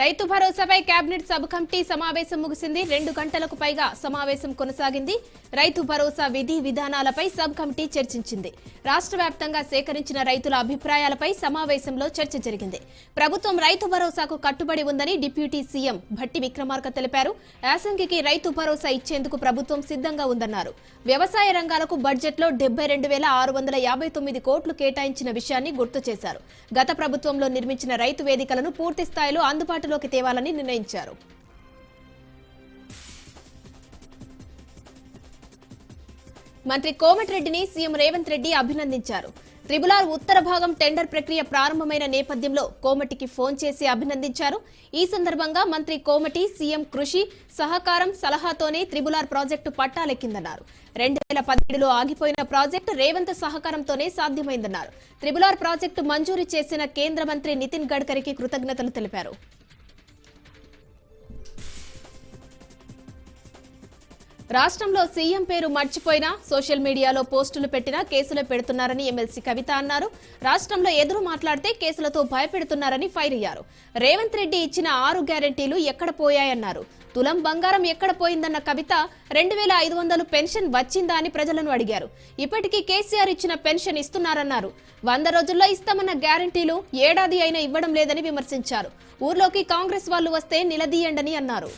రైతు భరోసాపై cabinet sub committee సమావేశం ముగిసింది. రెండు గంటలకు పైగా సమావేశం కొనసాగింది. రైతు భరోసా విధి విధానాలపై సబ్ కమిటీ చర్చించింది. రాష్ట్ర వ్యాప్తంగా సేకరించిన రైతుల అభిప్రాయాలపై సమావేశంలో చర్చ జరిగింది. ప్రభుత్వం రైతు భరోసాకు కట్టుబడి ఉందని డిప్యూటీ సీఎం భట్టి విక్రమార్క తెలిపారు. యాసంగికి రైతు భరోసా ఇచ్చేందుకు ప్రభుత్వం సిద్ధంగా ఉందన్నారు. వ్యవసాయ రంగాలకు బడ్జెట్లో డెబ్బై రెండు వేల ఆరు వందల యాభై తొమ్మిది కోట్లు కేటాయించిన విషయాన్ని గుర్తు చేశారు. గత ప్రభుత్వంలో నిర్మించిన రైతు వేదికలను పూర్తి స్థాయిలో అందుబాటులోకి తేవాలని నిర్ణయించారు. మంత్రి కోమటిరెడ్డిని సీఎం రేవంత్ రెడ్డి అభినందించారు. త్రిబులార్ ఉత్తర భాగం టెండర్ ప్రక్రియ ప్రారంభమైన నేపథ్యంలో కోమటికి ఫోన్ చేసి అభినందించారు. ఈ సందర్భంగా మంత్రి కోమటి సీఎం కృషి సహకారం సలహాతోనే త్రిబులార్ ప్రాజెక్టు పట్టాలెక్కిందన్నారు. రెండు వేల పదిహేడులో ఆగిపోయిన ప్రాజెక్టు రేవంత్ సహకారంతోనే సాధ్యమైందన్నారు. త్రిబులార్ ప్రాజెక్టు మంజూరు చేసిన కేంద్ర మంత్రి నితిన్ గడ్కరీకి కృతజ్ఞతలు తెలిపారు. రాష్ట్రంలో సీఎం పేరు మర్చిపోయినా సోషల్ మీడియాలో పోస్టులు పెట్టినా కేసులు పెడుతున్నారని ఎమ్మెల్సీ కవిత అన్నారు. రాష్ట్రంలో ఎదురు మాట్లాడితే కేసులతో భయపెడుతున్నారని ఫైర్ అయ్యారు. రేవంత్ రెడ్డి ఇచ్చిన ఆరు గ్యారెంటీలు ఎక్కడ పోయాయన్నారు? తులం బంగారం ఎక్కడ పోయిందన్న కవిత రెండు వేల ఐదు వందలు పెన్షన్ వచ్చిందా అని ప్రజలను అడిగారు. ఇప్పటికీ కేసీఆర్ ఇచ్చిన పెన్షన్ ఇస్తున్నారన్నారు. వంద రోజుల్లో ఇస్తామన్న గ్యారెంటీలు ఏడాది అయినా ఇవ్వడం లేదని విమర్శించారు. ఊర్లోకి కాంగ్రెస్ వాళ్ళు వస్తే నిలదీయండని అన్నారు.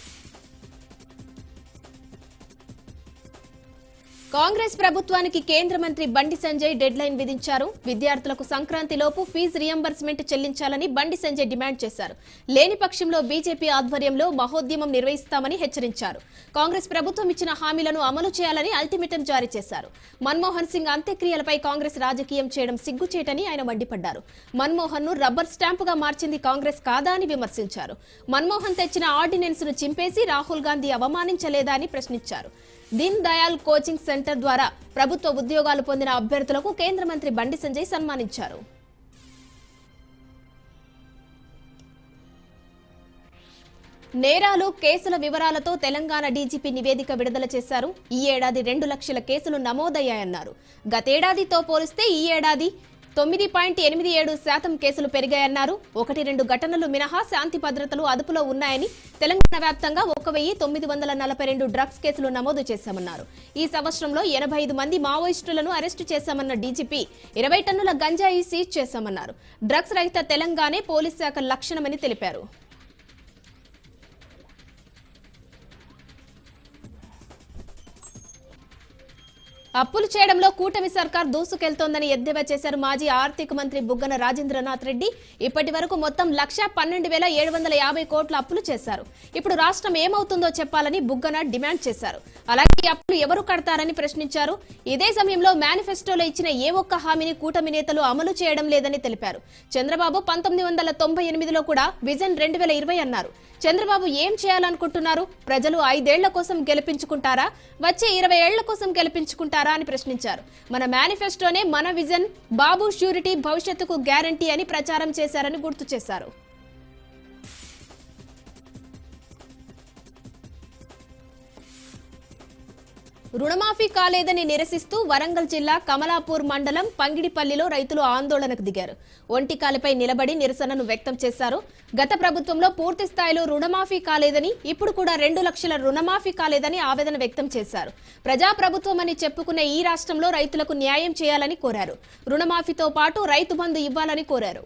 కాంగ్రెస్ ప్రభుత్వానికి కేంద్ర మంత్రి బండి సంజయ్ డెడ్ లైన్ విధించారు. విద్యార్థులకు సంక్రాంతి లోపు ఫీజు రియంబర్స్మెంట్ చెల్లించాలని బండి సంజయ్ డిమాండ్ చేశారు. లేని పక్షంలో బీజేపీ ఆధ్వర్యంలో మహోద్యమం నిర్వహిస్తామని హెచ్చరించారు. కాంగ్రెస్ ప్రభుత్వం ఇచ్చిన హామీలను అమలు చేయాలని అల్టిమేటం జారీ చేశారు. మన్మోహన్ సింగ్ అంత్యక్రియలపై కాంగ్రెస్ రాజకీయం చేయడం సిగ్గుచేటని ఆయన మండిపడ్డారు. మన్మోహన్ను రబ్బర్ స్టాంపుగా మార్చింది కాంగ్రెస్ కాదా అని విమర్శించారు. మన్మోహన్ తెచ్చిన ఆర్డినెన్స్ను చింపేసి రాహుల్ గాంధీ అవమానించలేదా అని ప్రశ్నించారు. దీన్ దయాల్ కోచింగ్ సెంటర్ ద్వారా ప్రభుత్వ ఉద్యోగాలు పొందిన అభ్యర్థులకు కేంద్ర మంత్రి బండి సంజయ్ సన్మానించారు. నేరాలు కేసుల వివరాలతో తెలంగాణ డీజీపీ నివేదిక విడుదల చేశారు. ఈ ఏడాది రెండు లక్షల కేసులు నమోదయ్యాయన్నారు. గతేడాదితో పోలిస్తే ఈ ఏడాది తొమ్మిది పాయింట్ ఎనిమిది ఏడు శాతం కేసులు పెరిగాయన్నారు. ఒకటి రెండు ఘటనలు మినహా శాంతి భద్రతలు అదుపులో ఉన్నాయని తెలంగాణ వ్యాప్తంగా ఒక వెయ్యి తొమ్మిది వందల నలభై రెండు డ్రగ్స్ కేసులు నమోదు చేశామన్నారు. ఈ సంవత్సరంలో ఎనభై ఐదు మంది మావోయిస్టులను అరెస్టు చేశామన్న డీజీపీ ఇరవై టన్నుల గంజాయి సీజ్ చేశామన్నారు. డ్రగ్స్ రహిత తెలంగాణే పోలీస్ శాఖ లక్షణమని తెలిపారు. అప్పులు చేయడంలో కూటమి సర్కార్ దూసుకెళ్తోందని ఎద్దేవా చేశారు మాజీ ఆర్థిక మంత్రి బుగ్గన రాజేంద్రనాథ్ రెడ్డి. ఇప్పటి వరకు మొత్తం లక్ష పన్నెండు వేల ఏడు వందల యాభై కోట్ల అప్పులు చేశారు. ఇప్పుడు రాష్ట్రం ఏమవుతుందో చెప్పాలని బుగ్గన డిమాండ్ చేశారు. అలాగే ఈ అప్పులు ఎవరు కడతారని ప్రశ్నించారు. ఇదే సమయంలో మేనిఫెస్టోలో ఇచ్చిన ఏ ఒక్క హామీని కూటమి నేతలు అమలు చేయడం లేదని తెలిపారు. చంద్రబాబు పంతొమ్మిది వందల తొంభై ఎనిమిదిలో కూడా విజన్ రెండు వేల ఇరవై అన్నారు. చంద్రబాబు ఏం చేయాలనుకుంటున్నారు? ప్రజలు ఐదేళ్ళ కోసం గెలిపించుకుంటారా? వచ్చే ఇరవై ఏళ్ళ కోసం గెలిపించుకుంటారా అని ప్రశ్నించారు. మన మేనిఫెస్టోనే మన విజన్ బాబు ష్యూరిటీ భవిష్యత్తుకు గ్యారంటీ అని ప్రచారం చేశారని గుర్తు చేశారు. రుణమాఫీ కాలేదని నిరసిస్తూ వరంగల్ జిల్లా కమలాపూర్ మండలం పంగిడిపల్లిలో రైతులు ఆందోళనకు దిగారు. ఒంటికాలపై నిలబడి నిరసనను వ్యక్తం చేశారు. గత ప్రభుత్వంలో పూర్తి స్థాయిలో రుణమాఫీ కాలేదని ఇప్పుడు కూడా రెండు లక్షల రుణమాఫీ కాలేదని ఆవేదన వ్యక్తం చేశారు. ప్రజాప్రభుత్వం అని చెప్పుకునే ఈ రాష్ట్రంలో రైతులకు న్యాయం చేయాలని కోరారు. రుణమాఫీతో పాటు రైతు బంధు ఇవ్వాలని కోరారు.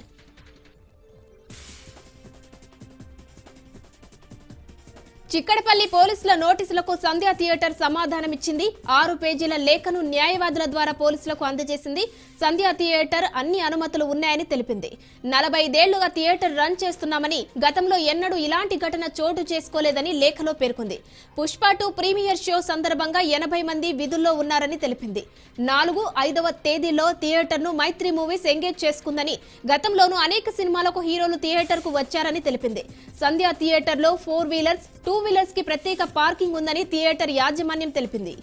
చిక్కడపల్లి పోలీసుల నోటీసులకు సంధ్యా థియేటర్ సమాధానమిచ్చింది. ఆరు పేజీల లేఖను న్యాయవాదుల ద్వారా పోలీసులకు అందజేసింది. సంధ్యా థియేటర్ అన్ని అనుమతులు ఉన్నాయని తెలిపింది. నలభై ఐదేళ్ళుగా థియేటర్ రన్ చేస్తున్నామని గతంలో ఎన్నడూ ఇలాంటి ఘటన చోటు చేసుకోలేదని లేఖలో పేర్కొంది. పుష్ప టూ ప్రీమియర్ షో సందర్భంగా ఎనభై మంది విధుల్లో ఉన్నారని తెలిపింది. నాలుగు ఐదవ తేదీలో థియేటర్ను మైత్రి మూవీస్ ఎంగేజ్ చేసుకుందని గతంలోనూ అనేక సినిమాలకు హీరోలు థియేటర్కు వచ్చారని తెలిపింది. సంధ్యా థియేటర్లో ఫోర్ వీలర్స్ టూ వీలర్స్కి ప్రత్యేక పార్కింగ్ ఉందని థియేటర్ యాజమాన్యం తెలిపింది.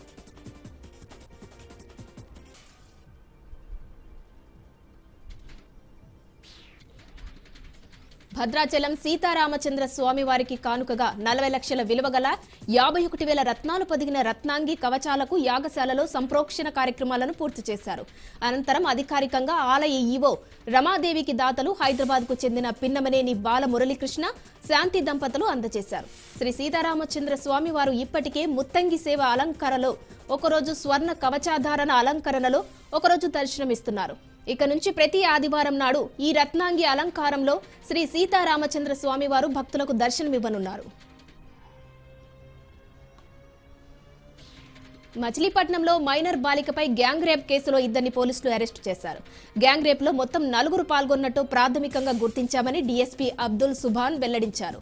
భద్రాచలం సీతారామచంద్ర స్వామి వారికి కానుకగా నలభై లక్షల విలువగల యాభై ఒకటి వేల రత్నాలు పొదిగిన రత్నాంగి కవచాలకు యాగశాలలో సంప్రోక్షణ కార్యక్రమాలను పూర్తి చేశారు. అనంతరం అధికారికంగా ఆలయ ఈవో రమాదేవికి దాతలు హైదరాబాద్కు చెందిన పిన్నమనేని బాల మురళీకృష్ణ శాంతి దంపతులు అందజేశారు. శ్రీ సీతారామచంద్ర స్వామి వారు ఇప్పటికే ముత్తంగి సేవ అలంకరణలో ఒకరోజు స్వర్ణ కవచాధారణ అలంకరణలో ఒకరోజు దర్శనమిస్తున్నారు. ఇక నుంచి ప్రతి ఆదివారం నాడు ఈ రత్నాంగి అలంకారంలో శ్రీ సీతారామచంద్ర స్వామి వారు భక్తులకు దర్శనమివ్వనున్నారు. మచిలీపట్నంలో మైనర్ బాలికపై గ్యాంగ్ రేప్ కేసులో ఇద్దరిని పోలీసులు అరెస్టు చేశారు. గ్యాంగ్ రేప్లో మొత్తం నలుగురు పాల్గొన్నట్టు ప్రాథమికంగా గుర్తించామని డీఎస్పీ అబ్దుల్ సుభాన్ వెల్లడించారు.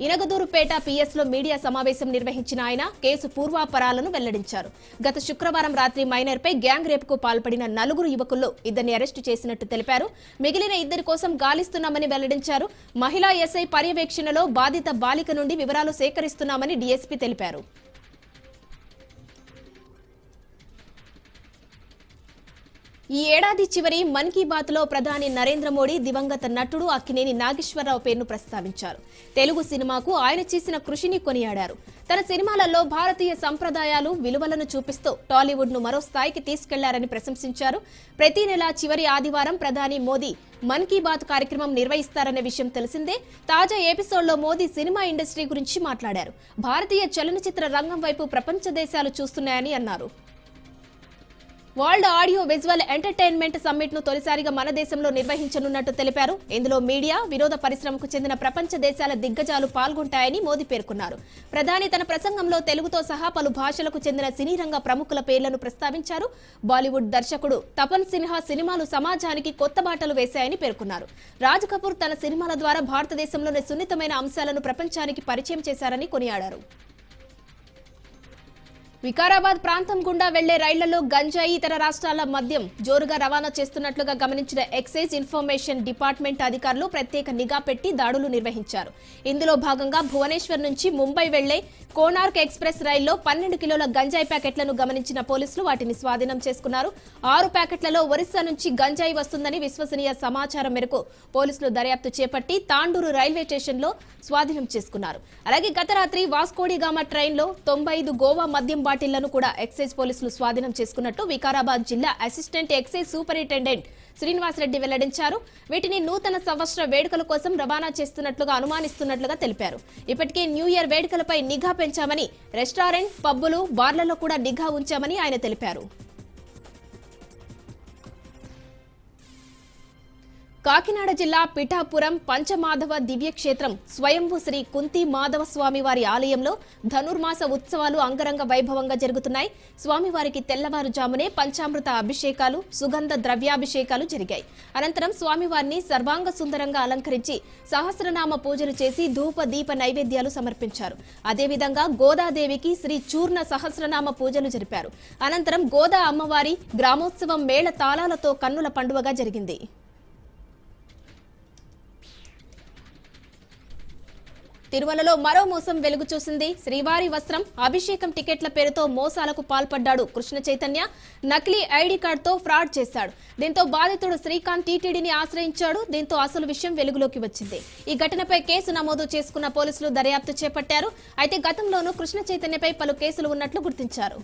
ఇనగదూరుపేట పిఎస్లో మీడియా సమావేశం నిర్వహించిన ఆయన కేసు పూర్వాపరాలను వెల్లడించారు. గత శుక్రవారం రాత్రి మైనర్ పై గ్యాంగ్ రేప్కు పాల్పడిన నలుగురు యువకుల్లో ఇద్దరిని అరెస్టు చేసినట్టు తెలిపారు. మిగిలిన ఇద్దరి కోసం గాలిస్తున్నామని వెల్లడించారు. మహిళా ఎస్ఐ పర్యవేక్షణలో బాధిత బాలిక నుండి వివరాలు సేకరిస్తున్నామని డీఎస్పీ తెలిపారు. ఈ ఏడాది చివరి మన్ కీ బాత్లో ప్రధాని నరేంద్ర మోడీ దివంగత నటుడు అక్కినేని నాగేశ్వరరావు పేరును ప్రస్తావించారు. తెలుగు సినిమాకు ఆయన చేసిన కృషిని కొనియాడారు. తన సినిమాలలో భారతీయ సంప్రదాయాలు విలువలను చూపిస్తూ టాలీవుడ్ను మరో స్థాయికి తీసుకెళ్ళారని ప్రశంసించారు. ప్రతి నెల చివరి ఆదివారం ప్రధాని మోదీ మన్ కీ బాత్ కార్యక్రమం నిర్వహిస్తారనే విషయం తెలిసిందే. తాజా ఎపిసోడ్లో మోదీ సినిమా ఇండస్ట్రీ గురించి మాట్లాడారు. భారతీయ చలనచిత్ర రంగం వైపు ప్రపంచ దేశాలు చూస్తున్నాయని అన్నారు. వరల్డ్ ఆడియో విజువల్ ఎంటర్టైన్మెంట్ సమ్మిట్ను తొలిసారిగా మన దేశంలో నిర్వహించనున్నట్టు తెలిపారు. ఇందులో మీడియా వినోద పరిశ్రమకు చెందిన ప్రపంచ దేశాల దిగ్గజాలు పాల్గొంటాయని మోదీ పేర్కొన్నారు. ప్రధాని తన ప్రసంగంలో తెలుగుతో సహా పలు భాషలకు చెందిన సినీ రంగ ప్రముఖుల పేర్లను ప్రస్తావించారు. బాలీవుడ్ దర్శకుడు తపన్ సిన్హా సినిమాలు సమాజానికి కొత్త బాటలు వేశాయని పేర్కొన్నారు. రాజ్ కపూర్ తన సినిమాల ద్వారా భారతదేశంలోని సున్నితమైన అంశాలను ప్రపంచానికి పరిచయం చేశారని కొనియాడారు. వికారాబాద్ ప్రాంతం గుండా వెళ్ళే రైళ్ళలో గంజాయి ఇతర రాష్ట్రాల మద్యం జోరుగా రవాణా చేస్తున్నట్లుగా గమనించిన ఎక్సైజ్ ఇన్ఫర్మేషన్ డిపార్ట్మెంట్ అధికారులు ప్రత్యేక నిఘా పెట్టి దాడులు నిర్వహించారు. ఇందులో భాగంగా భువనేశ్వర్ నుంచి ముంబై వెళ్ళే కోనార్క్ ఎక్స్ప్రెస్ రైల్లో పన్నెండు కిలోల గంజాయి ప్యాకెట్లను గమనించిన పోలీసులు వాటిని స్వాధీనం చేసుకున్నారు. ఆరు ప్యాకెట్లలో ఒరిస్సా నుంచి గంజాయి వస్తుందని విశ్వసనీయ సమాచారం మేరకు పోలీసులు దర్యాప్తు చేపట్టి తాండూరు రైల్వే స్టేషన్లో స్వాధీనం చేసుకున్నారు. అలాగే గత రాత్రి వాస్కోడిగామా ట్రైన్లో తొంభై ఐదు గోవా మద్యం బాటిళ్ళను కూడా ఎక్సైజ్ పోలీసులు స్వాధీనం చేసుకున్నట్టు వికారాబాద్ జిల్లా అసిస్టెంట్ ఎక్సైజ్ సూపరింటెండెంట్ శ్రీనివాసరెడ్డి వెల్లడించారు. వీటిని నూతన సంవత్సర వేడుకల కోసం రవాణా చేస్తున్నట్లుగా అనుమానిస్తున్నట్లుగా తెలిపారు. ఇప్పటికే న్యూ ఇయర్ వేడుకలపై నిఘా పెంచామని రెస్టారెంట్ పబ్బులు బార్లలో కూడా నిఘా ఉంచామని ఆయన తెలిపారు. కాకినాడ జిల్లా పిఠాపురం పంచమాధవ దివ్యక్షేత్రం స్వయంభూ శ్రీ కుంతి మాధవ స్వామివారి ఆలయంలో ధనుర్మాస ఉత్సవాలు అంగరంగ వైభవంగా జరుగుతున్నాయి. స్వామివారికి తెల్లవారుజామునే పంచామృత అభిషేకాలు సుగంధ ద్రవ్యాభిషేకాలు జరిగాయి. అనంతరం స్వామివారిని సర్వాంగ సుందరంగా అలంకరించి సహస్రనామ పూజలు చేసి ధూప దీప నైవేద్యాలు సమర్పించారు. అదేవిధంగా గోదాదేవికి శ్రీ చూర్ణ సహస్రనామ పూజలు జరిపారు. అనంతరం గోదా అమ్మవారి గ్రామోత్సవం మేళ తాళాలతో కన్నుల పండుగగా జరిగింది. తిరుమలలో మరో మోసం వెలుగు చూసింది. శ్రీవారి వస్త్రం అభిషేకం టికెట్ల పేరుతో మోసాలకు పాల్పడ్డాడు కృష్ణ చైతన్య. నకిలీ ఐడి కార్డుతో ఫ్రాడ్ చేశాడు. దీంతో బాధితుడు శ్రీకాంత్ టీటీడీని ఆశ్రయించాడు. దీంతో అసలు విషయం వెలుగులోకి వచ్చింది. ఈ ఘటనపై కేసు నమోదు చేసుకున్న పోలీసులు దర్యాప్తు చేపట్టారు. అయితే గతంలోనూ కృష్ణ చైతన్యపై పలు కేసులు ఉన్నట్లు గుర్తించారు.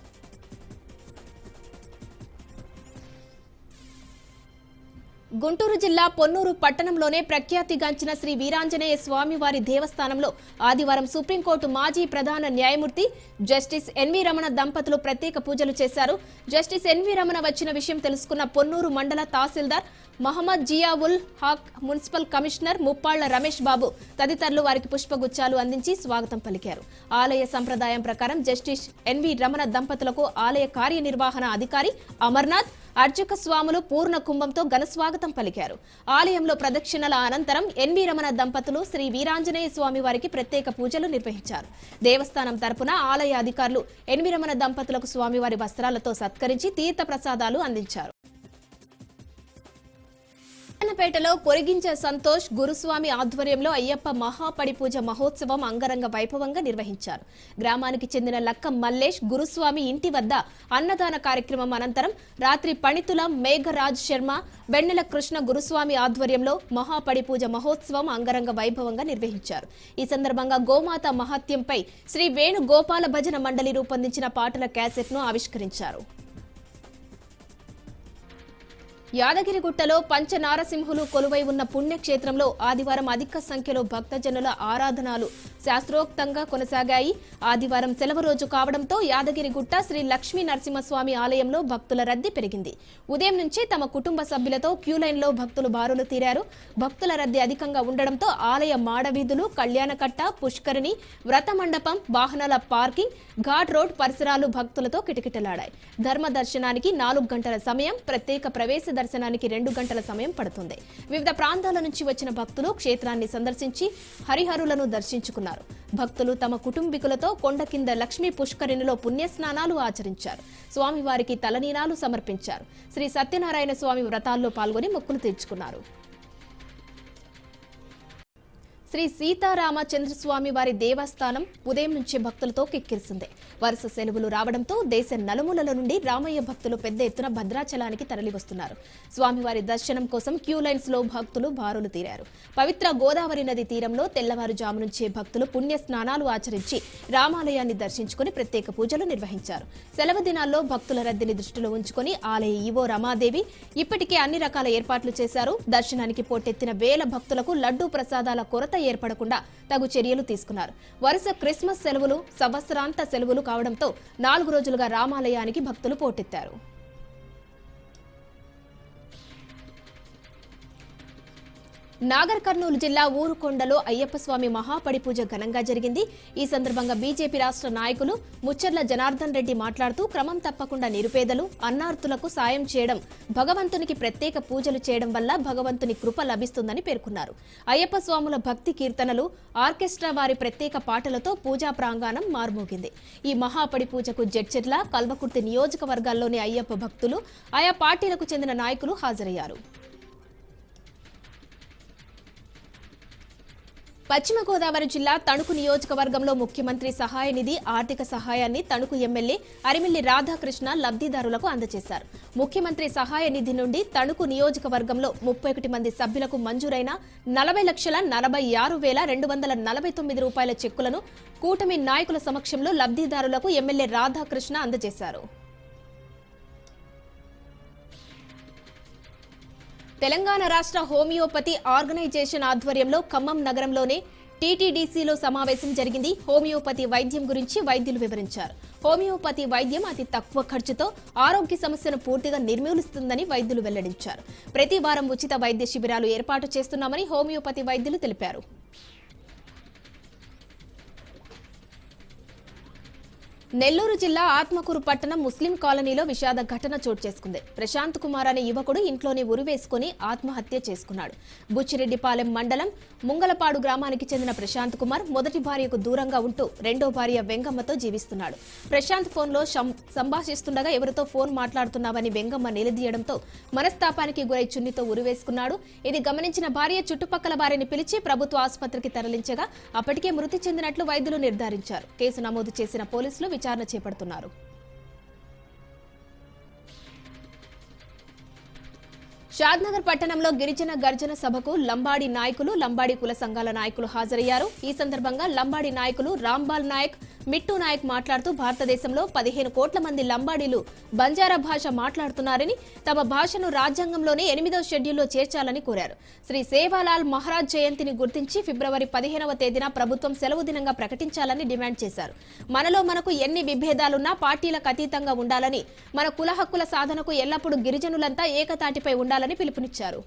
గుంటూరు జిల్లా పొన్నూరు పట్టణంలోనే ప్రఖ్యాతిగాంచిన శ్రీ వీరాంజనేయ స్వామివారి దేవస్థానంలో ఆదివారం సుప్రీంకోర్టు మాజీ ప్రధాన న్యాయమూర్తి జస్టిస్ ఎన్వి రమణ దంపతులు ప్రత్యేక పూజలు చేశారు. జస్టిస్ ఎన్వి రమణ వచ్చిన విషయం తెలుసుకున్న పొన్నూరు మండల తహసీల్దార్ మహమ్మద్ జియావుల్ హాక్ మున్సిపల్ కమిషనర్ ముప్పాళ్ళ రమేష్ బాబు తదితరులు వారికి పుష్పగుచ్చాలు అందించి స్వాగతం పలికారు. ఆలయ సంప్రదాయం ప్రకారం జస్టిస్ ఎన్వి రమణ దంపతులకు ఆలయ కార్యనిర్వహణ అధికారి అమర్నాథ్ అర్చక స్వాములు పూర్ణ కుంభంతో ఘనస్వాగతం పలికారు. ఆలయంలో ప్రదక్షిణల అనంతరం ఎన్వి రమణ దంపతులు శ్రీ వీరాంజనేయ స్వామి వారికి ప్రత్యేక పూజలు నిర్వహించారు. దేవస్థానం తరపున ఆలయ అధికారులు ఎన్వి రమణ దంపతులకు స్వామివారి వస్త్రాలతో సత్కరించి తీర్థ ప్రసాదాలు అందించారు. పేటలో పొరిగించే సంతోష్ గురుస్వామి ఆధ్వర్యంలో అయ్యప్ప మహాపడి పూజ మహోత్సవం అంగరంగ వైభవంగా నిర్వహించారు. గ్రామానికి చెందిన లక్క మల్లేష్ గురుస్వామి ఇంటి వద్ద అన్నదాన కార్యక్రమం అనంతరం రాత్రి పణితుల మేఘరాజ్ శర్మ వెన్నెల కృష్ణ గురుస్వామి ఆధ్వర్యంలో మహాపడి పూజ మహోత్సవం అంగరంగ వైభవంగా నిర్వహించారు. ఈ సందర్భంగా గోమాత మహత్యంపై శ్రీ వేణుగోపాల భజన మండలి రూపొందించిన పాటల క్యాసెట్ను ఆవిష్కరించారు. యాదగిరిగుట్టలో పంచనారసింహులు కొలువై ఉన్న పుణ్యక్షేత్రంలో ఆదివారం అధిక సంఖ్యలో భక్తజనుల ఆరాధనలు శాస్త్రోక్తంగా కొనసాగాయి. ఆదివారం సెలవు రోజు కావడంతో యాదగిరిగుట్ట శ్రీ లక్ష్మీ నరసింహస్వామి ఆలయంలో భక్తుల రద్దీ పెరిగింది. ఉదయం నుంచే తమ కుటుంబ సభ్యులతో క్యూ లైన్లో భక్తులు బారులు తీరారు. భక్తుల రద్దీ అధికంగా ఉండడంతో ఆలయ మాడవీధులు కళ్యాణకట్ట పుష్కరిణి వ్రత మండపం వాహనాల పార్కింగ్ ఘాట్ రోడ్ పరిసరాలు భక్తులతో కిటకిటలాడాయి. ధర్మ దర్శనానికి నాలుగు గంటల సమయం ప్రత్యేక ప్రవేశ దర్శనానికి రెండు గంటల సమయం పడుతుంది. వివిధ ప్రాంతాల నుంచి వచ్చిన భక్తులు క్షేత్రాన్ని సందర్శించి హరిహరులను దర్శించుకున్నారు. భక్తులు తమ కుటుంబీకులతో కొండ కింద లక్ష్మీ పుష్కరిణిలో పుణ్యస్నానాలు ఆచరించారు. స్వామివారికి తలనీనాలు సమర్పించారు. శ్రీ సత్యనారాయణ స్వామి వ్రతాల్లో పాల్గొని మొక్కులు తీర్చుకున్నారు. శ్రీ సీతారామచంద్రస్వామి వారి దేవస్థానం ఉదయం నుంచి భక్తులతో కిక్కిరిసింది. వరుస సెలవులు రావడంతో దేశ నలుమూలల నుండి రామయ్య భక్తులు పెద్ద ఎత్తున భద్రాచలానికి తరలివస్తున్నారు. స్వామివారి దర్శనం కోసం క్యూ లైన్స్లో భక్తులు బారులు తీరారు. పవిత్ర గోదావరి నది తీరంలో తెల్లవారుజాము నుంచే భక్తులు పుణ్య స్నానాలు ఆచరించి రామాలయాన్ని దర్శించుకుని ప్రత్యేక పూజలు నిర్వహించారు. సెలవు దినాల్లో భక్తుల రద్దీని దృష్టిలో ఉంచుకొని ఆలయ ఈవో రమాదేవి ఇప్పటికే అన్ని రకాల ఏర్పాట్లు చేశారు. దర్శనానికి పోటెత్తిన వేల భక్తులకు లడ్డూ ప్రసాదాల కొరత ఏర్పడకుండా తగు చర్యలు తీసుకున్నారు. వరుస క్రిస్మస్ సెలవులు సంవత్సరాంత సెలవులు కావడంతో నాలుగు రోజులుగా రామాలయానికి భక్తులు పోటెత్తారు. నాగర్ కర్నూలు జిల్లా ఊరుకొండలో అయ్యప్ప స్వామి మహాపడి పూజ ఘనంగా జరిగింది. ఈ సందర్భంగా బీజేపీ రాష్ట్ర నాయకులు ముచ్చర్ల జనార్దన్ రెడ్డి మాట్లాడుతూ క్రమం తప్పకుండా నిరుపేదలు అన్నార్థులకు సాయం చేయడం భగవంతునికి ప్రత్యేక పూజలు చేయడం వల్ల భగవంతుని కృప లభిస్తుందని పేర్కొన్నారు. అయ్యప్ప స్వాముల భక్తి కీర్తనలు ఆర్కెస్ట్రా వారి ప్రత్యేక పాటలతో పూజా ప్రాంగణం మార్మోగింది. ఈ మహాపడి పూజకు జడ్చెర్ల కల్వకుర్తి నియోజకవర్గాల్లోని అయ్యప్ప భక్తులు ఆయా పార్టీలకు చెందిన నాయకులు హాజరయ్యారు. పశ్చిమ గోదావరి జిల్లా తణుకు నియోజకవర్గంలో ముఖ్యమంత్రి సహాయ నిధి ఆర్థిక సహాయాన్ని తణుకు ఎమ్మెల్యే అరిమిల్లి రాధాకృష్ణ లబ్ధిదారులకు అందజేశారు. ముఖ్యమంత్రి సహాయ నిధి నుండి తణుకు నియోజకవర్గంలో ముప్పై ఒకటి మంది సభ్యులకు మంజూరైన నలభై లక్షల నలభై ఆరు వేల రెండు వందల నలభై తొమ్మిది రూపాయల చెక్కులను కూటమి నాయకుల సమక్షంలో లబ్ధిదారులకు ఎమ్మెల్యే రాధాకృష్ణ అందజేశారు. తెలంగాణ రాష్ట్ర హోమియోపతి ఆర్గనైజేషన్ ఆధ్వర్యంలో ఖమ్మం నగరంలోనే టీటీడీసీలో సమావేశం జరిగింది. హోమియోపతి వైద్యం గురించి వైద్యులు వివరించారు. హోమియోపతి వైద్యం అతి తక్కువ ఖర్చుతో ఆరోగ్య సమస్యను పూర్తిగా నిర్మూలిస్తుందని వైద్యులు వెల్లడించారు. ప్రతి వారం ఉచిత వైద్య శిబిరాలు ఏర్పాటు చేస్తున్నామని హోమియోపతి వైద్యులు తెలిపారు. నెల్లూరు జిల్లా ఆత్మకూరు పట్టణం ముస్లిం కాలనీలో విషాద ఘటన చోటు చేసుకుంది. ప్రశాంత్ కుమార్ అనే యువకుడు ఇంట్లోనే ఉరివేసుకుని ఆత్మహత్య చేసుకున్నాడు. బుచ్చిరెడ్డిపాలెం మండలం ముంగలపాడు గ్రామానికి చెందిన ప్రశాంత్ కుమార్ మొదటి భార్యకు దూరంగా ఉంటూ రెండో భార్య వెంగమ్మతో జీవిస్తున్నాడు. ప్రశాంత్ ఫోన్లో సంభాషిస్తుండగా ఎవరితో ఫోన్ మాట్లాడుతున్నావని వెంగమ్మ నిలదీయడంతో మనస్తాపానికి గురై చున్నితో ఉరివేసుకున్నాడు. ఇది గమనించిన భార్య చుట్టుపక్కల వారిని పిలిచి ప్రభుత్వ ఆసుపత్రికి తరలించగా అప్పటికే మృతి చెందినట్లు వైద్యులు నిర్ధారించారు. కేసు నమోదు చేసిన పోలీసులు విచారణ చేపడుతున్నారు. షాద్నగర్ పట్టణంలో గిరిజన గర్జన సభకు లంబాడి నాయకులు లంబాడి కుల సంఘాల నాయకులు హాజరయ్యారు. ఈ సందర్భంగా లంబాడి నాయకులు రాంబాల్ నాయక్ మిట్టు నాయక్ మాట్లాడుతూ భారతదేశంలో పదిహేను కోట్ల మంది లంబాడీలు బంజారా భాష మాట్లాడుతున్నారని తమ భాషను రాజ్యాంగంలోనే ఎనిమిదో షెడ్యూల్లో చేర్చాలని కోరారు. శ్రీ సేవాలాల్ మహారాజ్ జయంతిని గుర్తించి ఫిబ్రవరి పదిహేనవ తేదీన ప్రభుత్వం సెలవు దినంగా ప్రకటించాలని డిమాండ్ చేశారు. మనలో మనకు ఎన్ని విభేదాలున్నా పార్టీలకు అతీతంగా ఉండాలని మన కుల హక్కుల సాధనకు ఎల్లప్పుడూ గిరిజనులంతా ఏకతాటిపై ఉండాలని పిలుపునిచ్చారు.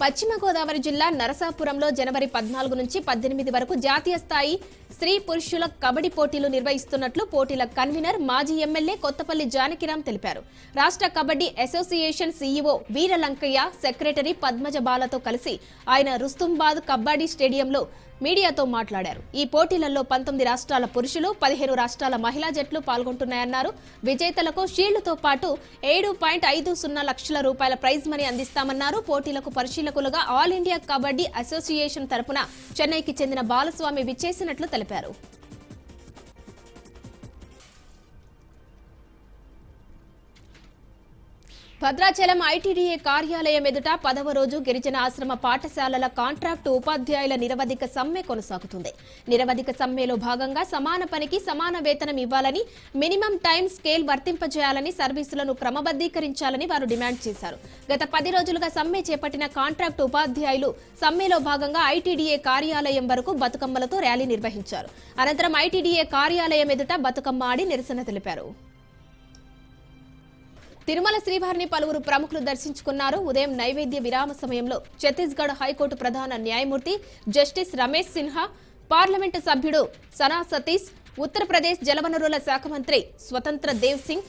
పశ్చిమ గోదావరి జిల్లా నరసాపురంలో జనవరి పద్నాలుగు నుంచి పద్దెనిమిది వరకు జాతీయ స్థాయి స్త్రీ పురుషుల కబడ్డీ పోటీలు నిర్వహిస్తున్నట్లు పోటీల కన్వీనర్ మాజీ ఎమ్మెల్యే కొత్తపల్లి జానకిరామ్ తెలిపారు. రాష్ట్ర kabaddi association CEO Veera Lankaiah secretary Padmaja బాలతో కలిసి ఆయన రుస్తుంబాద్ కబడ్డీ స్టేడియంలో మీడియాతో మాట్లాడారు. ఈ పోటీలలో పంతొమ్మిది రాష్ట్రాల పురుషులు పదిహేను రాష్ట్రాల మహిళా జట్లు పాల్గొంటున్నాయన్నారు. విజేతలకు షీల్డ్తో పాటు ఏడు పాయింట్ ఐదు సున్నా లక్షల రూపాయల ప్రైజ్ మనీ అందిస్తామన్నారు. పోటీలకు పరిశీలకులుగా ఆల్ ఇండియా కబడ్డీ అసోసియేషన్ తరపున చెన్నైకి చెందిన బాలస్వామి విచ్చేసినట్లు తెలిపారు. భద్రాచలం ఐటీడీఏ కార్యాలయం ఎదుట పదవ రోజు గిరిజన ఆశ్రమ పాఠశాలల కాంట్రాక్టు ఉపాధ్యాయుల నిరవధిక సమ్మె కొనసాగుతుంది. నిరవధిక సమ్మెలో భాగంగా సమాన పనికి సమాన వేతనం ఇవ్వాలని మినిమం టైం స్కేల్ వర్తింపజేయాలని సర్వీసులను క్రమబద్దీకరించాలని వారు డిమాండ్ చేశారు. గత పది రోజులుగా సమ్మె చేపట్టిన కాంట్రాక్టు ఉపాధ్యాయులు సమ్మెలో భాగంగా ఐటీడీఏ కార్యాలయం వరకు బతుకమ్మలతో ర్యాలీ నిర్వహించారు. అనంతరం ఐటీడీఏ కార్యాలయం ఎదుట బతుకమ్మ ఆడి నిరసన తెలిపారు. తిరుమల శ్రీవారిని పలువురు ప్రముఖులు దర్శించుకున్నారు. ఉదయం నైవేద్య విరామ సమయంలో ఛత్తీస్గఢ్ హైకోర్టు ప్రధాన న్యాయమూర్తి జస్టిస్ రమేష్ సిన్హా పార్లమెంటు సభ్యుడు సనా సతీష్ ఉత్తరప్రదేశ్ జలవనరుల శాఖ మంత్రి స్వతంత్ర దేవ్ సింగ్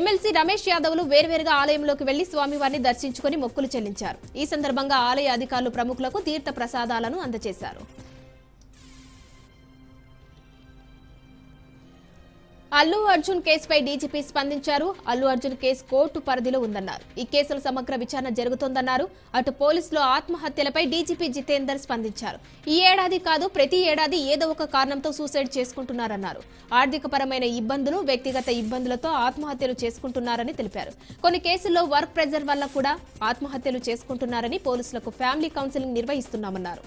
ఎమ్మెల్సీ రమేష్ యాదవ్లు వేర్వేరుగా ఆలయంలోకి వెళ్ళి స్వామివారిని దర్శించుకుని మొక్కులు చెల్లించారు. ఈ సందర్భంగా ఆలయ అధికారులు ప్రముఖులకు తీర్థ ప్రసాదాలను అందజేశారు. అల్లు అర్జున్ కేసుపై డీజీపీ స్పందించారు. అల్లు అర్జున్ కేసు కోర్టు పరిధిలో ఉందన్నారు. ఈ కేసుల సమగ్ర విచారణ జరుగుతోందన్నారు. అటు పోలీసులు ఆత్మహత్యలపై డీజీపీ జితేందర్ స్పందించారు. ఈ ఏడాది కాదు ప్రతి ఏడాది ఏదో ఒక కారణంతో సూసైడ్ చేసుకుంటున్నారన్నారు. ఆర్థికపరమైన ఇబ్బందులు వ్యక్తిగత ఇబ్బందులతో ఆత్మహత్యలు చేసుకుంటున్నారని తెలిపారు. కొన్ని కేసుల్లో వర్క్ ప్రెజర్ వల్ల కూడా ఆత్మహత్యలు చేసుకుంటున్నారని పోలీసులకు ఫ్యామిలీ కౌన్సిలింగ్ నిర్వహిస్తున్నామన్నారు.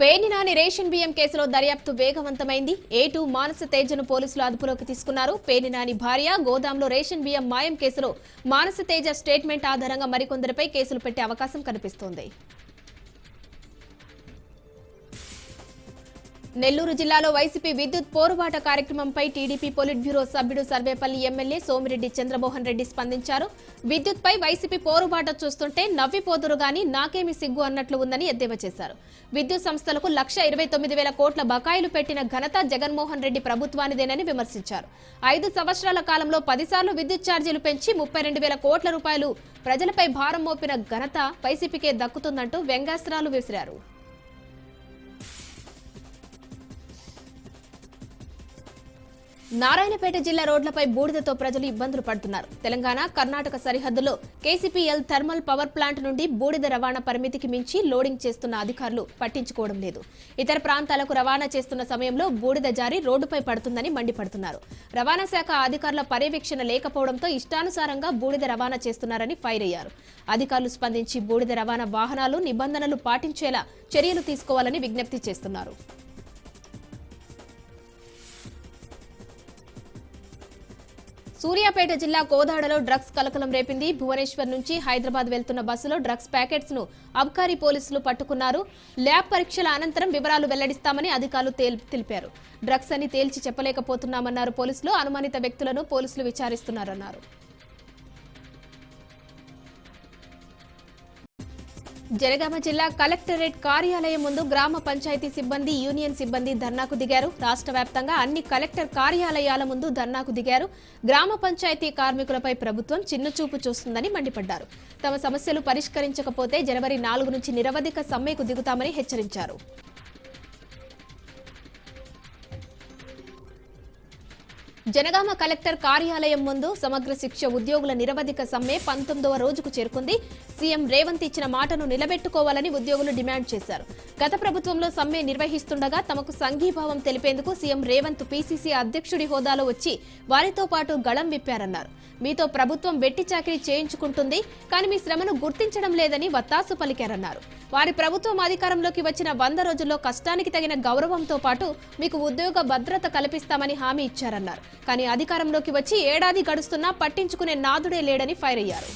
పేనినాని రేషన్ బియ్యం కేసులో దర్యాప్తు వేగవంతమైంది. ఏటూ మానస తేజను పోలీసులు అదుపులోకి తీసుకున్నారు. పేనినాని భార్య గోదాంలో రేషన్ బియ్యం మాయం కేసులో మానస తేజ స్టేట్మెంట్ ఆధారంగా మరికొందరిపై కేసులు పెట్టే అవకాశం కనిపిస్తోంది. నెల్లూరు జిల్లాలో వైసీపీ విద్యుత్ పోరుబాట కార్యక్రమంపై టీడీపీ పొలిట్ బ్యూరో సభ్యుడు సర్వేపల్లి ఎమ్మెల్యే సోమిరెడ్డి చంద్రమోహన్ రెడ్డి స్పందించారు. విద్యుత్పై వైసీపీ పోరుబాట చూస్తుంటే నవ్విపోదురు గాని నాకేమి సిగ్గు అన్నట్లు ఉందని ఎద్దేవా చేశారు. విద్యుత్ సంస్థలకు లక్ష ఇరవై తొమ్మిది వేల కోట్ల బకాయిలు పెట్టిన ఘనత జగన్మోహన్ రెడ్డి ప్రభుత్వానిదేనని విమర్శించారు. ఐదు సంవత్సరాల కాలంలో పదిసార్లు విద్యుత్ ఛార్జీలు పెంచి ముప్పై రెండు వేల కోట్ల రూపాయలు ప్రజలపై భారం మోపిన ఘనత వైసీపీకే దక్కుతుందంటూ వ్యంగ్యాస్త్రాలు విసిరారు. నారాయణపేట జిల్లా రోడ్లపై బూడిదతో ప్రజలు ఇబ్బందులు పడుతున్నారు. తెలంగాణ కర్ణాటక సరిహద్దులో కేసీపీఎల్ థర్మల్ పవర్ ప్లాంట్ నుండి బూడిద రవాణా పరిమితికి మించి లోడింగ్ చేస్తున్న అధికారులు పట్టించుకోవడం లేదు. ఇతర ప్రాంతాలకు రవాణా చేస్తున్న సమయంలో బూడిద జారి రోడ్డుపై పడుతుందని మండిపడుతున్నారు. రవాణా శాఖ అధికారుల పర్యవేక్షణ లేకపోవడంతో ఇష్టానుసారంగా బూడిద రవాణా చేస్తున్నారని ఫైర్ అయ్యారు. అధికారులు స్పందించి బూడిద రవాణా వాహనాలు నిబంధనలు పాటించేలా చర్యలు తీసుకోవాలని విజ్ఞప్తి చేస్తున్నారు. సూర్యాపేట జిల్లా కోదాడలో డ్రగ్స్ కలకలం రేపింది. భువనేశ్వర్ నుంచి హైదరాబాద్ వెళ్తున్న బస్సులో డ్రగ్స్ ప్యాకెట్స్ను అబ్కారీ పోలీసులు పట్టుకున్నారు. ల్యాబ్ పరీక్షల అనంతరం వివరాలు వెల్లడిస్తామని అధికారులు తేల్- తెలిపారు. డ్రగ్స్ అని తేల్చి చెప్పలేకపోతున్నామన్నారు పోలీసులు. అనుమానిత వ్యక్తులను పోలీసులు విచారిస్తున్నారన్నారు. జనగామ జిల్లా కలెక్టరేట్ కార్యాలయం ముందు గ్రామ పంచాయతీ సిబ్బంది యూనియన్ సిబ్బంది ధర్నాకు దిగారు. రాష్ట్ర వ్యాప్తంగా అన్ని కలెక్టర్ కార్యాలయాల ముందు ధర్నాకు దిగారు. గ్రామ పంచాయతీ కార్మికులపై ప్రభుత్వం చిన్నచూపు చూస్తుందని మండిపడ్డారు. తమ సమస్యలు పరిష్కరించకపోతే జనవరి నాలుగు నుంచి నిరవధిక సమ్మెకు దిగుతామని హెచ్చరించారు. జనగామ కలెక్టర్ కార్యాలయం ముందు సమగ్ర శిక్ష ఉద్యోగుల నిరవధిక సమ్మె పంతొమ్మిదవ రోజుకు చేరుకుంది. సీఎం రేవంత్ ఇచ్చిన మాటను నిలబెట్టుకోవాలని ఉద్యోగులు డిమాండ్ చేశారు. గత ప్రభుత్వంలో సమ్మె నిర్వహిస్తుండగా తమకు సంఘీభావం తెలిపేందుకు సీఎం రేవంత్ పీసీసీ అధ్యక్షుడి హోదాలో వచ్చి వారితో పాటు గళం విప్పారన్నారు. మీతో ప్రభుత్వం వెట్టి చాకిరీ చేయించుకుంటుంది కానీ మీ శ్రమను గుర్తించడం లేదని వత్తాసు పలికారన్నారు. వారి ప్రభుత్వం అధికారంలోకి వచ్చిన వంద రోజుల్లో కష్టానికి తగిన గౌరవంతో పాటు మీకు ఉద్యోగ భద్రత కల్పిస్తామని హామీ ఇచ్చారన్నారు. కానీ అధికారంలోకి వచ్చి ఏడాది గడుస్తున్నా పట్టించుకునే నాదుడే లేడని ఫైర్ అయ్యారు.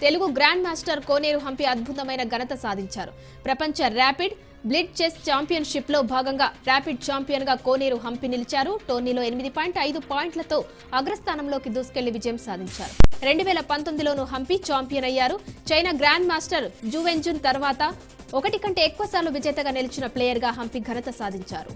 తెలుగు గ్రాండ్ మాస్టర్ కోనేరు హంపి అద్భుతమైన ఘనత సాధించారు. ప్రపంచ ర్యాపిడ్ బ్లిడ్ చెస్ ఛాంపియన్షిప్లో భాగంగా ర్యాపిడ్ ఛాంపియన్గా కోనేరు హంపి నిలిచారు. టోర్నీలో ఎనిమిది పాయింట్ ఐదు పాయింట్లతో అగ్రస్థానంలోకి దూసుకెళ్ళి విజయం సాధించారు. రెండు వేల పంతొమ్మిదిలోనూ హంపి ఛాంపియన్ అయ్యారు. చైనా గ్రాండ్ మాస్టర్ జూవెన్జున్ తర్వాత ఒకటి కంటే ఎక్కువసార్లు విజేతగా నిలిచిన ప్లేయర్గా హంపి ఘనత సాధించారు.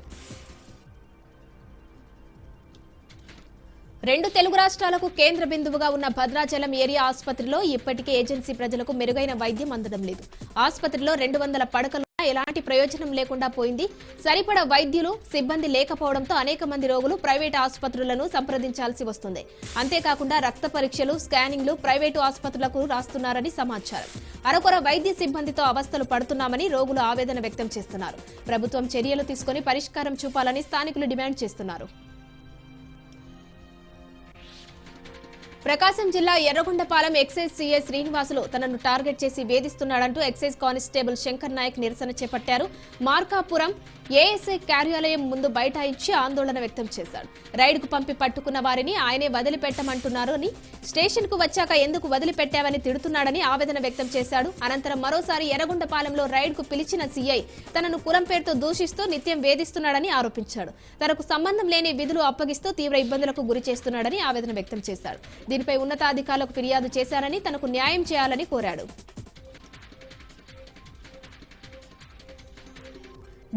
రెండు తెలుగు రాష్ట్రాలకు కేంద్ర బిందువుగా ఉన్న భద్రాచలం ఏరియా ఆసుపత్రిలో ఇప్పటికే ఏజెన్సీ ప్రజలకు మెరుగైన వైద్యం అందడం లేదు. ఆసుపత్రిలో రెండు వందల పడకలు ఎలాంటి ప్రయోజనం లేకుండా పోయింది. సరిపడా వైద్యులు సిబ్బంది లేకపోవడంతో అనేక మంది రోగులు ప్రైవేటు ఆసుపత్రులను సంప్రదించాల్సి వస్తుంది. అంతేకాకుండా రక్త పరీక్షలు స్కానింగ్లు ప్రైవేటు ఆసుపత్రులకు రాస్తున్నారని సమాచారం. అరకొర వైద్య సిబ్బందితో అవస్థలు పడుతున్నామని రోగులు ఆవేదన వ్యక్తం చేస్తున్నారు. ప్రభుత్వం చర్యలు తీసుకుని పరిష్కారం చూపాలని స్థానికులు డిమాండ్ చేస్తున్నారు. ప్రకాశం జిల్లా ఎర్రగొండపాలెం ఎక్సైజ్ సీఏ శ్రీనివాసులు తనను టార్గెట్ చేసి వేధిస్తున్నాడంటూ ఎక్సైజ్ కానిస్టేబుల్ శంకర్ నాయక్ నిరసన చేపట్టారు. మార్కాపురం ఏఎస్ఐ కార్యాలయం ముందు బైఠాయించి ఆందోళన వ్యక్తం చేశాడు. రైడ్కు పంపి పట్టుకున్న వారిని ఆయనే వదిలిపెట్టమంటున్నారు అని స్టేషన్కు వచ్చాక ఎందుకు వదిలిపెట్టావని తిడుతున్నాడని ఆవేదన వ్యక్తం చేశాడు. అనంతరం మరోసారి ఎర్రగొండపాలెంలో రైడ్కు పిలిచిన సీఐ తనను కులం పేరుతో దూషిస్తూ నిత్యం వేధిస్తున్నాడని ఆరోపించాడు. తనకు సంబంధం లేని విధులు అప్పగిస్తూ తీవ్ర ఇబ్బందులకు గురి చేస్తున్నాడని ఆవేదన వ్యక్తం చేశాడు. దీనిపై ఉన్నతాధికారులకు ఫిర్యాదు చేశారని తనకు న్యాయం చేయాలని కోరాడు.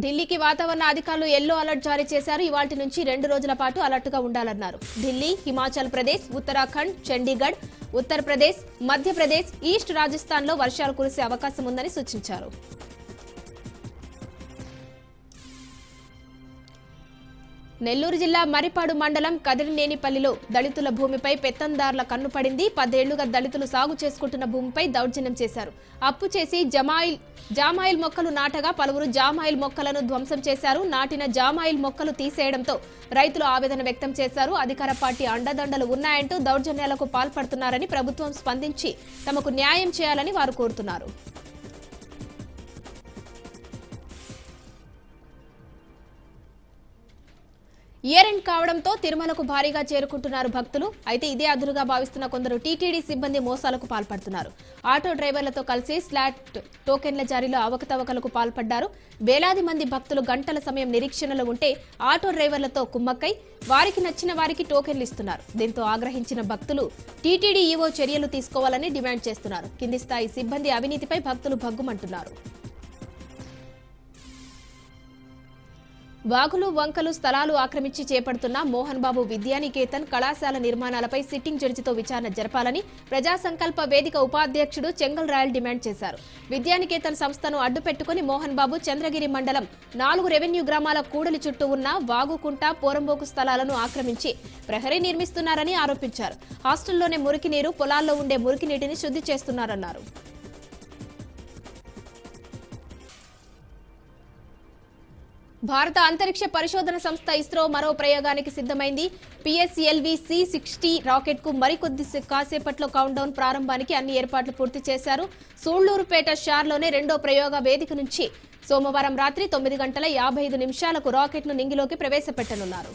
ఢిల్లీకి వాతావరణ అధికారులు ఎల్లో అలర్ట్ జారీ చేశారు. ఇవాటి నుంచి రెండు రోజుల పాటు అలర్ట్గా ఉండాలన్నారు. ఢిల్లీ హిమాచల్ ప్రదేశ్ ఉత్తరాఖండ్ చండీగఢ్ ఉత్తరప్రదేశ్ మధ్యప్రదేశ్ ఈస్ట్ రాజస్థాన్లో వర్షాలు కురిసే అవకాశం ఉందని సూచించారు. నెల్లూరు జిల్లా మరిపాడు మండలం కదిరినేనిపల్లిలో దళితుల భూమిపై పెత్తందారుల కన్ను పడింది. పదేళ్ళుగా దళితులు సాగు చేసుకుంటున్న భూమిపై దౌర్జన్యం చేశారు. అప్పు చేసి జమాయిల్ జామాయిల్ మొక్కలు నాటగా పలువురు జామాయిల్ మొక్కలను ధ్వంసం చేశారు. నాటిన జామాయిల్ మొక్కలు తీసేయడంతో రైతులు ఆవేదన వ్యక్తం చేశారు. అధికార పార్టీ అండదండలు ఉన్నాయంటూ దౌర్జన్యాలకు పాల్పడుతున్నారని ప్రభుత్వం స్పందించి తమకు న్యాయం చేయాలని వారు కోరుతున్నారు. ఇయర్ ఎండ్ కావడంతో తిరుమలకు భారీగా చేరుకుంటున్నారు భక్తులు. అయితే ఇదే అదురుగా భావిస్తున్న కొందరు టీటీడీ సిబ్బంది మోసాలకు పాల్పడుతున్నారు. ఆటో డ్రైవర్లతో కలిసి స్లాట్ టోకెన్ల జారీలో అవకతవకలకు పాల్పడ్డారు. వేలాది మంది భక్తులు గంటల సమయం నిరీక్షణలో ఉంటే ఆటో డ్రైవర్లతో కుమ్మక్కై వారికి నచ్చిన వారికి టోకెన్లు ఇస్తున్నారు. దీంతో ఆగ్రహించిన భక్తులు టీటీడీ ఈవో చర్యలు తీసుకోవాలని డిమాండ్ చేస్తున్నారు. కింది స్థాయి సిబ్బంది అవినీతిపై భక్తులు భగ్గుమంటున్నారు. వాగులు వంకలు స్థలాలు ఆక్రమించి చేపడుతున్న మోహన్ బాబు విద్యానికేతన్ కళాశాల నిర్మాణాలపై సిట్టింగ్ జడ్జితో విచారణ జరపాలని ప్రజా సంకల్ప వేదిక ఉపాధ్యక్షుడు చెంగల్ రాయల్ డిమాండ్ చేశారు. విద్యానికేతన్ సంస్థను అడ్డుపెట్టుకుని మోహన్ బాబు చంద్రగిరి మండలం నాలుగు రెవెన్యూ గ్రామాల కూడలి చుట్టూ ఉన్న వాగుకుంట పోరంబోకు స్థలాలను ఆక్రమించి ప్రహరీ నిర్మిస్తున్నారని ఆరోపించారు. హాస్టల్లోనే మురికి నీరు పొలాల్లో ఉండే మురికి నీటిని శుద్ధి చేస్తున్నారన్నారు. భారత అంతరిక్ష పరిశోధన సంస్థ ఇస్రో మరో ప్రయోగానికి సిద్ధమైంది. పిఎస్ఎల్వి సి సిక్స్టీ రాకెట్కు మరికొద్ది కాసేపట్లో కౌంట్ డౌన్ ప్రారంభానికి అన్ని ఏర్పాట్లు పూర్తి చేశారు. సూళ్ళూరుపేట షార్లోనే రెండో ప్రయోగ వేదిక నుంచి సోమవారం రాత్రి తొమ్మిది గంటల యాభై ఐదు నిమిషాలకు రాకెట్ను నింగిలోకి ప్రవేశపెట్టనున్నారు.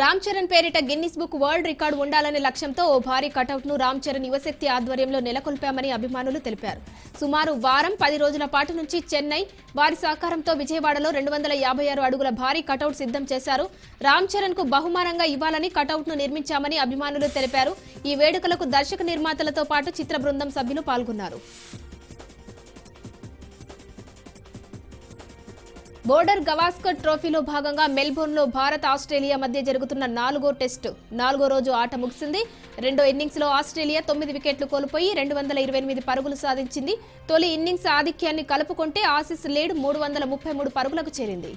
రామ్ చరణ్ పేరిట గిన్నిస్ బుక్ వరల్డ్ రికార్డు ఉండాలనే లక్ష్యంతో ఓ భారీ కటౌట్ను రామ్ చరణ్ యువశక్తి ఆధ్వర్యంలో నెలకొల్పామని అభిమానులు తెలిపారు. సుమారు వారం పది రోజుల పాటు నుంచి చెన్నై వారి సహకారంతో విజయవాడలో రెండు వందల యాభై ఆరు అడుగుల భారీ కటౌట్ సిద్ధం చేశారు. రామ్ చరణ్కు బహుమానంగా ఇవ్వాలని కటౌట్ను నిర్మించామని అభిమానులు తెలిపారు. ఈ వేడుకలకు దర్శక నిర్మాతలతో పాటు చిత్ర బృందం సభ్యులు పాల్గొన్నారు. బోర్డర్ గవాస్కర్ ట్రోఫీలో భాగంగా మెల్బోర్న్లో భారత్ ఆస్ట్రేలియా మధ్య జరుగుతున్న నాలుగో టెస్టు. నాలుగో రోజు ఆట ముగిసింది. రెండో ఇన్నింగ్స్లో ఆస్ట్రేలియా తొమ్మిది వికెట్లు కోల్పోయి రెండు వందల ఇరవై ఎనిమిది పరుగులు సాధించింది. తొలి ఇన్నింగ్స్ ఆధిక్యాన్ని కలుపుకుంటే ఆసీస్ లీడ్ మూడు వందల ముప్పై మూడు పరుగులకు చేరింది.